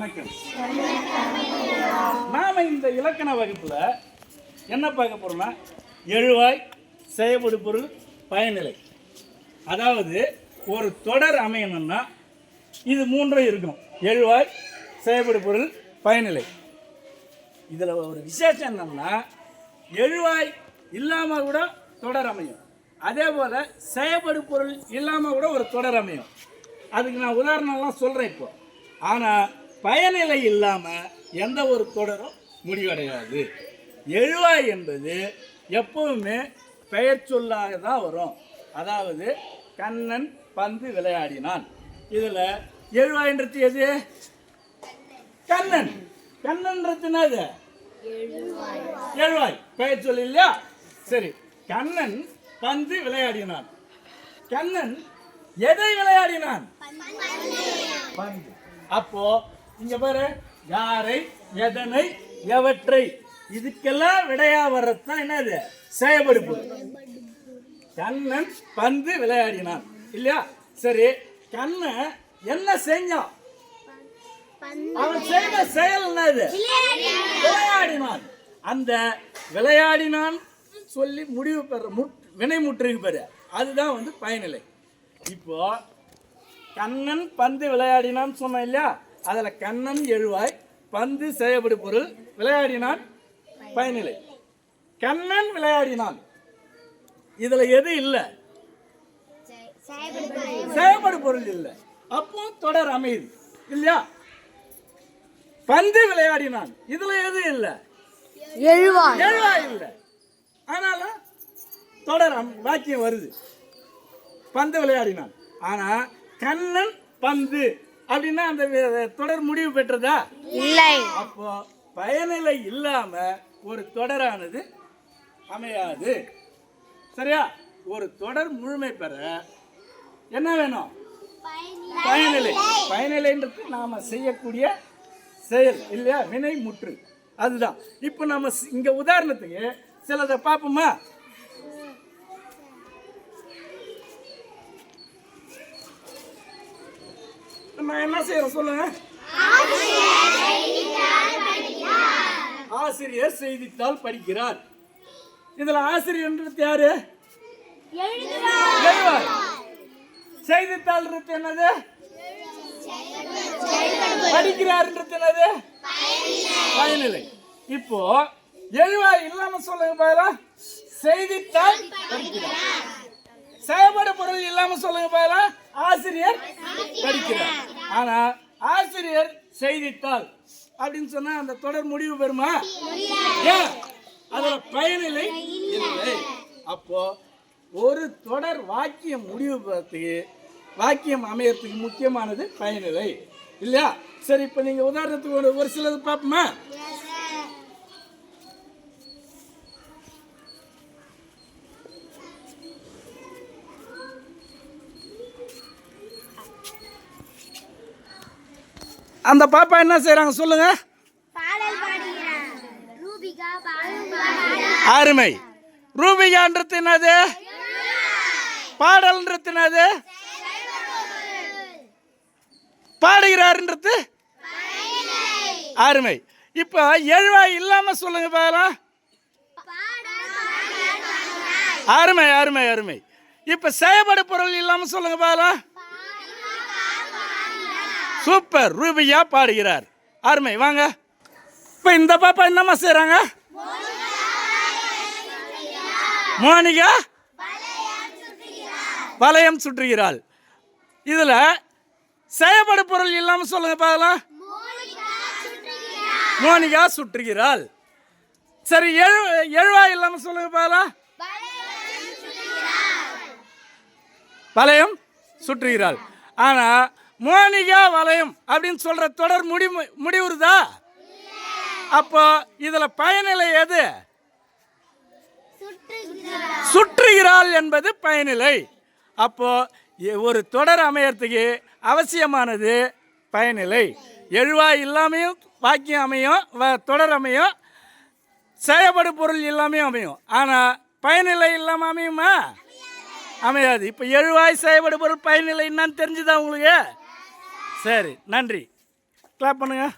வணக்கம். நாம இந்த இலக்கண வகுப்புல என்ன பார்க்க போறோம்னா எழுவாய் செயல்படு பொருள் பயனிலை அதாவது ஒரு தொடர் அமையணும்னா இது மூன்றும் இருக்கும். எழுவாய் செயல்படு பொருள் பயனிலை இதில் ஒரு விசேஷம் என்னன்னா எழுவாய் இல்லாமல் கூட தொடர் அமையும். அதே போல் செயல்படு பொருள் இல்லாமல் கூட ஒரு தொடர் அமையும். அதுக்கு நான் உதாரணம்லாம் சொல்கிறேன் இப்போ. ஆனால் பயனிலை இல்லாமல் எந்த ஒரு தொடரும் முடிவடையாது. எழுவாய் என்பது எப்பவுமே பெயர் சொல்லாக தான் வரும். அதாவது கண்ணன் பந்து விளையாடினான். இதில் எழுவாயின்றது எது? கண்ணன். கண்ணன்றது என்னது? எழுவாய். பெயர் சொல்லு இல்லையா? சரி. கண்ணன் பந்து விளையாடினான். கண்ணன் எதை விளையாடினான்? பந்து. அப்போ இங்க பாரு. யாரை எதனை எவற்றை. இதுக்கெல்லாம் விடையா வர்றதுதான் என்னது? செயல்படுப்பு. கண்ணன் பந்து விளையாடினான். இல்லையா? சரி கண்ணன் என்ன செஞ்சான்? அவன் செய்த செயல் என்னது? விளையாடினான். அந்த விளையாடினான் சொல்லி முடிவு பெற முட் வினை முற்றுக்கு பெற. அதுதான் வந்து பயனிலை. இப்போ கண்ணன் பந்து விளையாடினான் சொன்னேன் இல்லையா? அதில் கண்ணன் எழுவாய் பந்து செயல்படு பொருள் விளையாடினான் பயனிலை கண்ணன் விளையாடினான். இதுல எது இல்லை? செயல்படு பொருள் இல்லை. அப்போ தொடர் அமையுது இல்லையா? பந்து விளையாடினான். இதுல எது இல்லை? எழுவாய். எழுவா இல்லை. ஆனாலும் தொடர் வாக்கியம் வருது. பந்து விளையாடினான். ஆனா கண்ணன் பந்து அப்படின்னா அந்த தொடர் முடிவு பெற்றதா? இல்லை. அப்போ பயனிலை இல்லாம ஒரு தொடரானது அமையாது. சரியா? ஒரு தொடர் முழுமை பெற என்ன வேணும்? பயனிலை. பயனிலைன்றது நாம செய்யக்கூடிய செயல் இல்லையா? வினை முற்று அதுதான். இப்போ நம்ம இங்க உதாரணத்துக்கு சிலதை பார்ப்போமா? நம்ம என்ன செய்யறோம் சொல்லுங்க. ஆசிரியர் செய்தித்தாள் படிக்கிறார். இதுல ஆசிரியர்ன்றது யாரு? செய்தித்தாள் செய்தித்தாள்ன்றது என்னது? படிக்கிறார்ன்றது என்னது? பயனிலை. இப்போ எழுவா இல்லாம சொல்லுங்க பாயலா செய்தித்தாள் படிக்கிறார். செயல்பட பொருள் இல்லாம சொல்லுங்க பாயலா ஆசிரியர் படிக்கிறார். ஆனா ஆசிரியர் செய்தித்தாள். அப்படின்னு சொன்னா அந்த தொடர் முடிவு பெறுமா? அதுல பயனில்லை இல்லை. அப்போ ஒரு தொடர் வாக்கியம் முடிவு பெறத்துக்கு வாக்கியம் அமையறதுக்கு முக்கியமானது பயனிலை இல்லையா? சரி இப்போ நீங்க உதாரணத்துக்கு ஒரு ஒரு சிலது பார்ப்போமா? அந்த பாப்பா என்ன செய்றாங்க சொல்லுங்க. அருமை. ரூபிகான்றது என்னது? பாடல்ன்றது என்னது? பாடுகிறாருன்றது? அருமை. இப்போ எழுவாய் இல்லாம சொல்லுங்க பாக்கலாம் அருமை அருமை அருமை. இப்போ செயல்படு பொருள் இல்லாம சொல்லுங்க பாக்கலாம் சூப்பர் ரூபியா பாடுகிறார். அருமை வாங்க. இப்போ இந்த பாப்பா என்னம்மா செய்றாங்க? மோனிகா? வளையம் சுற்றுகிறாள். இதுல செயல்படு பொருள் இல்லாம சொல்லுங்க பார்க்கலாம் மோனிகா சுற்றுகிறாள். சரி எழு எழுவா இல்லாம சொல்லுங்க பார்க்கலாம் வளையம் சுற்றுகிறாள். ஆனா மோனிகா வளையம் அப்படின்னு சொல்ற தொடர் முடி முடிவுறுதா? அப்போ இதுல பயனிலை எது? சுற்றுகிறாள் என்பது பயனிலை. அப்போ ஒரு தொடர் அமையறதுக்கு அவசியமானது பயனிலை. எழுவாய் இல்லாமையும் வாக்கியம் அமையும் வ- தொடர் அமையும் செயல்படு பொருள் இல்லாமையும் அமையும். ஆனால் பயனிலை இல்லாமல் அமையுமா? அமையாது. இப்போ எழுவாய் செயல்படு பொருள் பயனிலை என்னன்னு தெரிஞ்சுதா உங்களுக்கு? சரி நன்றி. கிளாப் பண்ணுங்கள்